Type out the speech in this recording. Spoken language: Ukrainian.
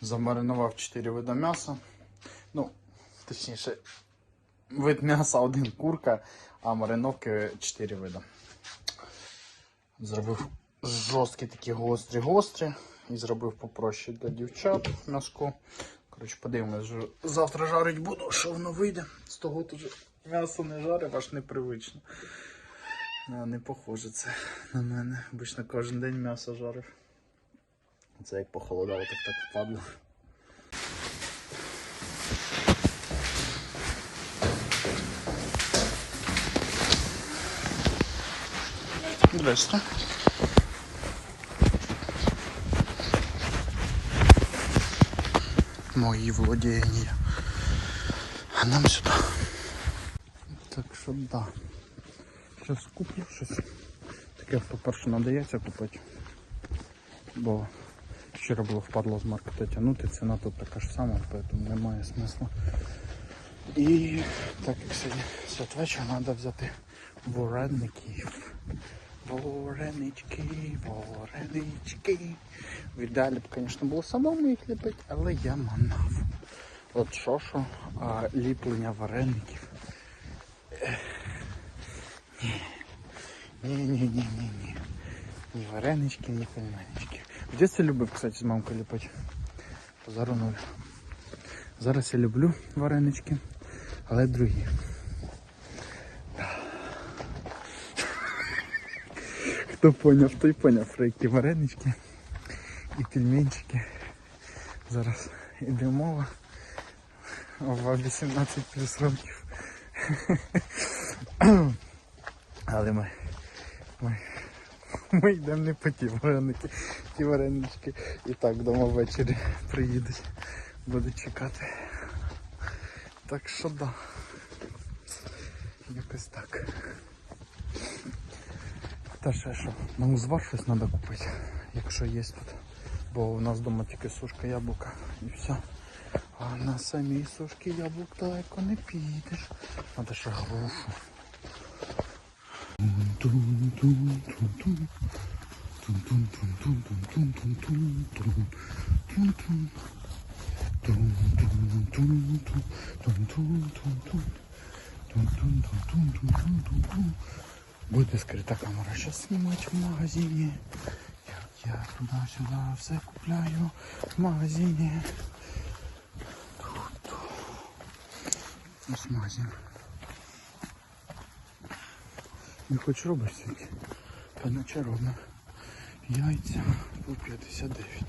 Замаринував 4 вида м'яса. Ну, точніше, вид м'яса один курка, а мариновки 4 вида. Зробив жорсткі такі гострі-гострі. І зробив попроще для дівчат м'яско. Коротше, подивимось, завтра жарить буду, що воно вийде. З того тут м'ясо не жарив, аж непривично. Не похоже це на мене. Обично кожен день м'ясо жарив. Це як похолодало, так так впадло. Здрасте. Мої владіння. А нам сюди. Так що да. Щас куплю щось. Таке, по-перше, надається купити. Бо вчора було впадло з маркета тягнути, ціна тут така ж сама, тому немає смисла. І так як сьогодні святвечір, треба взяти вареників. Варенички, варенички. В ідеалі б, звісно, було самому їх ліпити, але я манав. От що що, а ліплення вареників. Ні-ні-ні-ні-ні. Ні варенички, ні пельменички. В дитинстві любив, кстати, з мамкою ліпити. Позару нуль. Зараз я люблю варенички, але другі. Хто поняв, той поняв про які варенички і пельменчики. Зараз іде мова в 18 плюс років. Але ми, ми йдемо не по ті вареники, ті варенички і так вдома ввечері приїдуть, будуть чекати. Так що да. Якось так. Та ще що, на узвар щось треба купити, якщо є тут. Бо у нас вдома тільки сушка яблука і все. А на самій сушки яблук далеко не підеш. Треба ще грушу. Буде скрита камера. Сейчас снимать в магазине. Я, я туда-сюда все купляю в магазине. Тут. Ось магазин. Не хоч робиш сьогодні? Та наче. Яйця по 59.